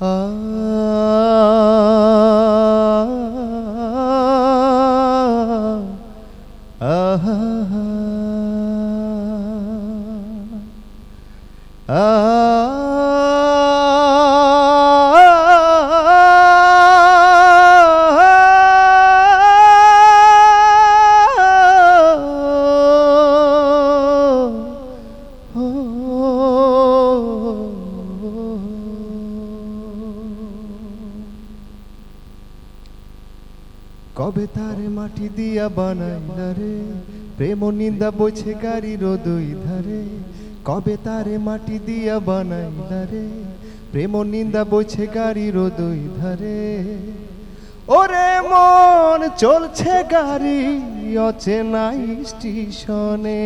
Ah. ah. ah. কবে তারে মাটি দিয়া বানাইলা রে? প্রেম নিন্দা বইছে গাড়ির দুই ধারে। কবে তারে মাটি দিয়া বানাইলা রে? প্রেম নিন্দা বইছে গাড়ির দুই ধারে। ওরে মন, চলছে গাড়ি অচেনা স্টেশনে।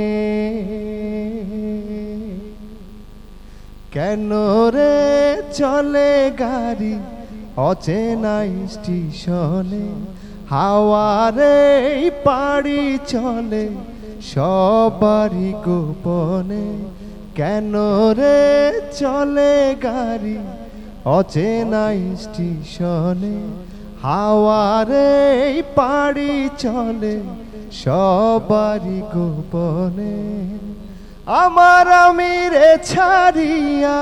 কেন রে চলে গাড়ি অচেনা স্টেশনে? হাওয়ারে পাড়ি চলে, সবারই গোপনে। কেন রে চলে গাড়ি অচেনা স্টেশনে? হাওয়ারে পাড়ি চলে, সবারই গোপনে। আমার আমিরে ছাড়িয়া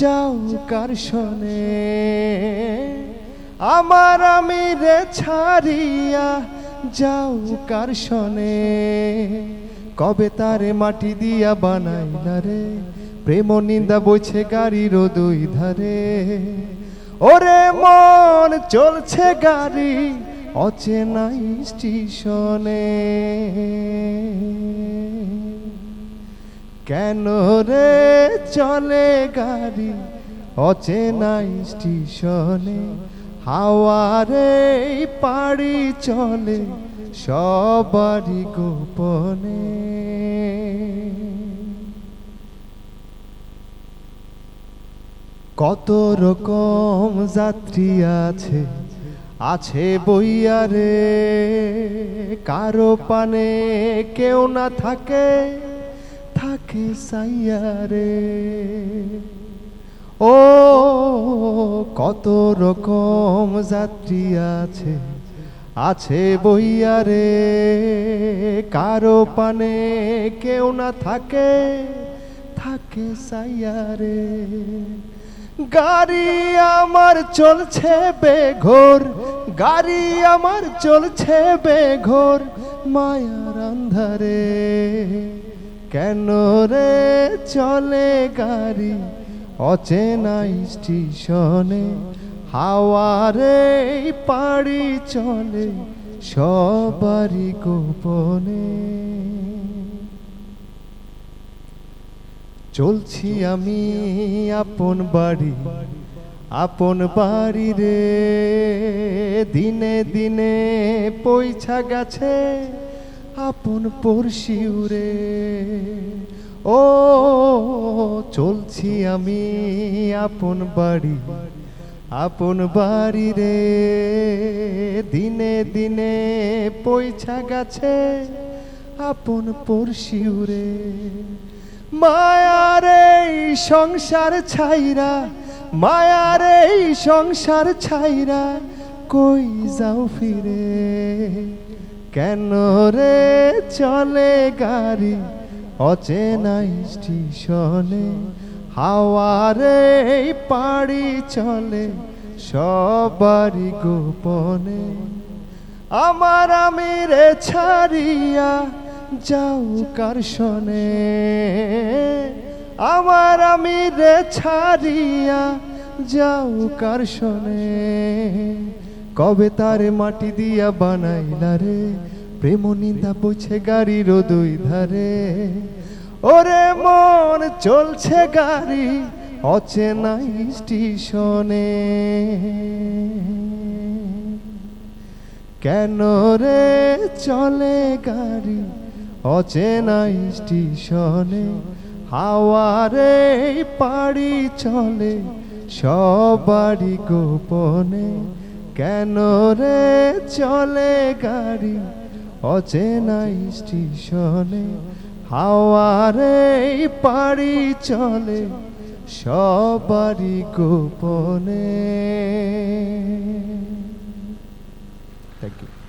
যাও কার শোনে আমার আমি রে ছাড়িয়া যাও কার কবে তারে মাটি দিয়া বানাইলা রে? প্রেম নিন্দা বইছে গাড়ির দুই ধারে। ওরে মন চলছে গাড়ি অচেনা স্টেশনে। কেন রে চলে গাড়ি অচেনা স্টেশনে? হাওয়ারে পাড়ি চলে, সবারই গোপনে। কত রকম যাত্রী আছে আছে বইয়ারে কারও পানে কেউ না থাকে থাকে সাইয়ারে ও, কত রকম যাত্রী আছে আছে বইয়ারে কারও পানে কেউ না থাকে থাকে সাইয়ারে গাড়ি আমার চলছে বেঘোর, গাড়ি আমার চলছে বেঘোর, মায়ার আন্ধারে। কেন রে চলে গাড়ি? অচেনা স্টেশনে হাওয়ারে পাড়ি চলে সবারই গোপনে। চলছি আমি আপন বাড়ি আপন বাড়ি রে। দিনে দিনে পয়সা গেছে আপন পড়শিউরে ও চলছি আমি আপন বাড়ি আপন বাড়ি রে। দিনে দিনে পয়সা গেছে আপন পড়শিউরে মায়ার এই সংসার ছাইরা, মায়ার এই সংসার ছাইরা কই যাও ফিরে? কেন রে চলে গাড়ি? অচেনা স্টেশনে হাওয়ারে পাড়ি চলে সবারই গোপনে। আমার আমিরে ছাড়িয়া যাও কার আমার আমিরে ছাড়িয়া যাও কার কবে তারে মাটি দিয়া বানাইলা রে? প্রেম নিন্দা বইছে গাড়ির দুই ধারে। ওরে মন চলছে গাড়ি অচেনা স্টেশনে। কেন রে চলে গাড়ি অচেনা স্টেশনে? হাওয়ারে পাড়ি চলে সবারই গোপনে। কেন রে চলে গাড়ি অচেনা স্টেশনে হাওয়ারে পাড়ি চলে সবারই গোপনে। Thank you